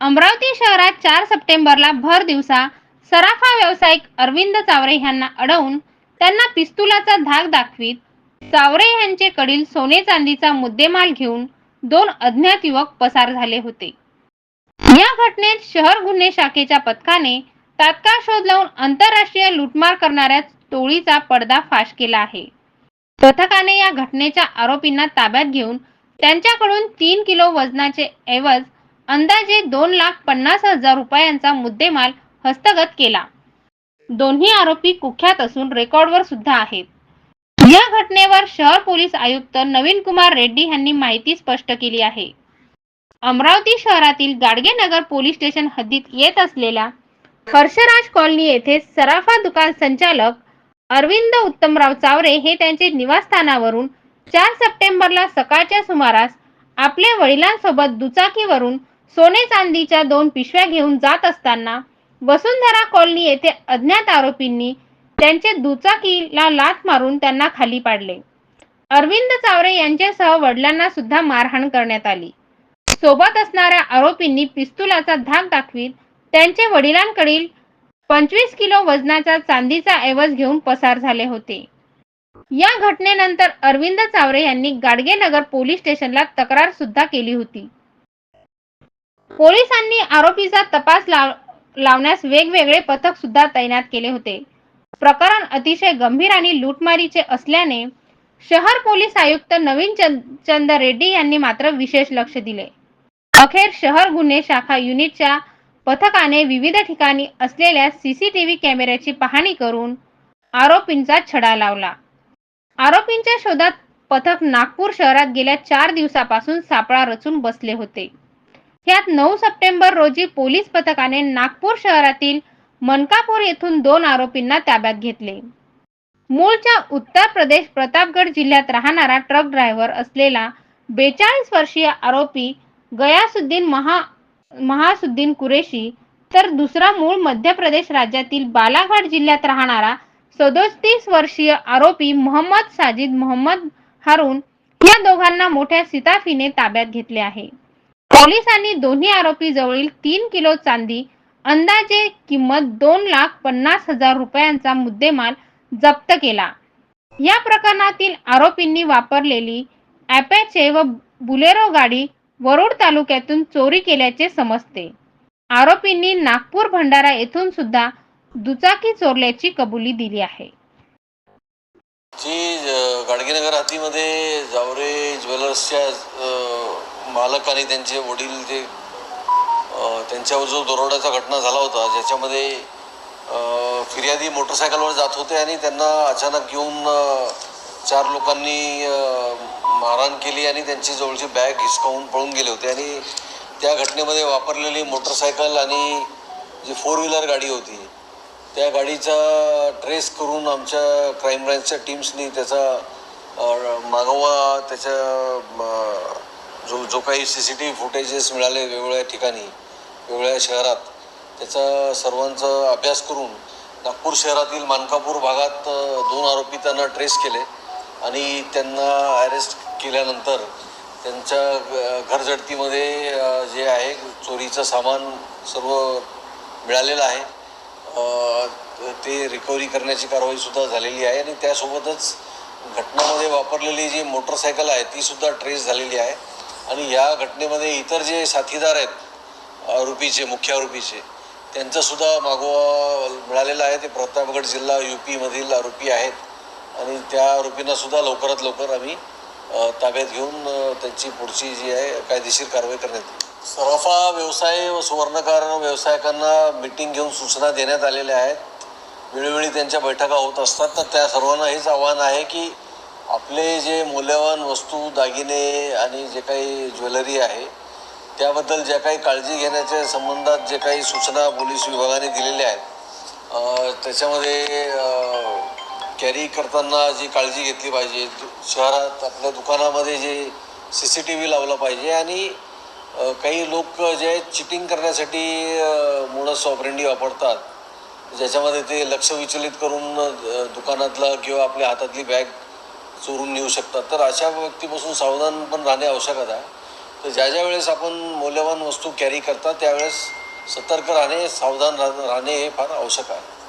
अमरावती शहरात चार सप्टेंबरला भर दिवसा सराफा व्यावसायिक अरविंद चावरे यांना अडवून त्यांना पिस्तुलाचा धाक दाखवीत चावरे यांचे कडील सोने चांदीचा मुद्देमाल घेऊन दोन अज्ञात युवक पसार झाले होते. या घटनेत शहर गुन्हे शाखेच्या पथकाने तात्काळ शोध लावून आंतरराष्ट्रीय लूटमार करणाऱ्या टोळीचा पर्दाफाश केला आहे. पथकाने या घटनेच्या आरोपींना ताब्यात घेऊन त्यांच्याकडून तीन किलो वजनाचे ऐवज अंदाजे दोन लाख पन्नास हजार रुपयांचा मुद्देमाल हस्तगत केला. दोन्ही आरोपी कुख्यात असून रेकॉर्डवर सुद्धा आहेत. या घटनेवर शहर पोलीस आयुक्त नवीन कुमार रेड्डी यांनी माहिती स्पष्ट केली आहे. अमरावती शहरातील गाडगे नगर पोलीस स्टेशन हद्दीत येत असलेल्या हर्षराज कॉलनी येथे सराफा दुकान संचालक अरविंद उत्तमराव चावरे हे त्यांचे निवासस्थानावरून चार सप्टेंबरला सकाळच्या सुमारास आपल्या वडिलांसोबत दुचाकीवरून सोने चांदीच्या दोन पिशव्या घेऊन जात असताना वसुंधरा कॉलनी येथे अज्ञात आरोपींनी त्यांचे दुचाकीला लाथ मारून त्यांना खाली पाडले. अरविंद चावरे यांच्यासह वडिलांना सुद्धा मारहाण करण्यात आली. सोबत असणाऱ्या आरोपींनी पिस्तुलाचा धाक दाखवीत त्यांचे वडिलांकडील पंचवीस किलो वजनाचा चांदीचा ऐवज घेऊन पसार झाले होते. या घटनेनंतर अरविंद चावरे यांनी गाडगेनगर पोलीस स्टेशनला तक्रार सुद्धा केली होती. पोलिसांनी आरोपीचा तपास लाव लावण्यास वेगवेगळे पथक सुद्धा तैनात केले होते. प्रकरण अतिशय गंभीर आणि लूटमारीचे असल्याने शहर पोलीस आयुक्त नवीन चंद चंद रेड्डी यांनी मात्र विशेष लक्ष दिले. अखेर शहर गुन्हे शाखा युनिटच्या पथकाने विविध ठिकाणी असलेल्या सीसीटीव्ही कॅमेऱ्याची पाहणी करून आरोपींचा छडा लावला. आरोपींच्या शोधात पथक नागपूर शहरात गेल्या चार दिवसापासून सापळा रचून बसले होते. यात नऊ सप्टेंबर रोजी पोलीस पथकाने नागपूर शहरातील मनकापूर येथून दोन आरोपींना ताब्यात घेतले. मूळच्या उत्तर प्रदेश प्रतापगड जिल्ह्यात राहणारा ट्रक ड्रायव्हर असलेला बेचाळीस वर्षीय आरोपी गयासुद्दीन महा महासुद्दीन कुरेशी तर दुसरा मूळ मध्य प्रदेश राज्यातील बालाघाट जिल्ह्यात राहणारा सदोतीस वर्षीय आरोपी मोहम्मद साजिद मोहम्मद हारून या दोघांना मोठ्या सिताफीने ताब्यात घेतले आहे. पोलिसांनी दोन्ही आरोपी जवळील तीन किलो चांदी अंदाजे किंमत दोन लाख पन्नास हजार रुपयांचा मुद्देमाल जप्त केला. या प्रकरणातील आरोपींनी वापरलेली ॲपॅचे व बुलेरो गाडी वरुड तालुक्यातून चोरी केल्याचे समजते. आरोपींनी नागपूर भंडारा येथून सुद्धा दुचाकी चोरल्याची कबुली दिली आहे. जी गाडगेनगर हद्दीमध्ये जावरे ज्वेलर्सच्या मालक आणि त्यांचे वडील जे त्यांच्यावर जो दरोड्याचा घटना झाला होता ज्याच्यामध्ये फिर्यादी मोटरसायकलवर जात होते आणि त्यांना अचानक येऊन चार लोकांनी मारहाण केली आणि त्यांची जवळची बॅग हिसकावून पळून गेले होते. आणि त्या घटनेमध्ये वापरलेली मोटरसायकल आणि जी फोर व्हीलर गाडी होती त्या गाडीचा ट्रेस करून आमच्या क्राईम ब्रँचच्या टीम्सनी त्याचा मागोवा त्याच्या जो जो काही C C T V footages मिळाले वेगवेगळ्या ठिकाणी वेगवेगळ्या शहरात त्याचा सर्वांचा अभ्यास करून नागपूर शहरातील मानकापूर भागात दोन आरोपी त्यांना ट्रेस केले आणि त्यांना अरेस्ट केल्यानंतर त्यांच्या घरझडतीमध्ये जे आहे चोरीचं सामान सर्व मिळालेलं आहे. ते रिकव्हरी करण्याची कारवाईसुद्धा झालेली आहे आणि त्यासोबतच घटनामध्ये वापरलेली जी मोटरसायकल आहे ती सुद्धा ट्रेस झालेली आहे. आणि या घटनेमध्ये इतर जे साथीदार आहेत आरोपीचे मुख्य आरोपीचे त्यांचासुद्धा मागोवा मिळालेला आहे. ते प्रतापगड जिल्हा यू पीमधील आरोपी आहेत. आणि त्या आरोपींनासुद्धा लवकरात लवकर आम्ही ताब्यात घेऊन त्यांची पुढची जी आहे कायदेशीर कारवाई करण्यात येईल. सराफा व्यवसाय व सुवर्णकार व्यावसायिकांना मिटिंग घेऊन सूचना देण्यात आलेल्या आहेत. वेळोवेळी त्यांच्या बैठका होत असतात. तर त्या सर्वांना हेच आव्हान आहे की आपले जे मौल्यवान वस्तू दागिने आणि जे काही ज्वेलरी आहे त्याबद्दल ज्या काही काळजी घेण्याच्या संबंधात जे काही सूचना पोलीस विभागाने दिलेल्या आहेत त्याच्यामध्ये कॅरी करताना जी काळजी घेतली पाहिजे शहरात आपल्या दुकानामध्ये जे सी सी टी व्ही लावला पाहिजे आणि काही लोक जे आहेत चिटिंग करण्यासाठी मोडस ऑपरेंडी वापरतात. ज्याच्यामध्ये ते लक्ष विचलित करून दुकानातलं किंवा आपल्या हातातली बॅग चोरून नेऊ शकतात. तर अशा व्यक्तीपासून सावधान पण राहणे आवश्यक आहे. तर ज्या ज्या वेळेस आपण मौल्यवान वस्तू कॅरी करता त्यावेळेस सतर्क राहणे सावधान राहणे हे फार आवश्यक आहे.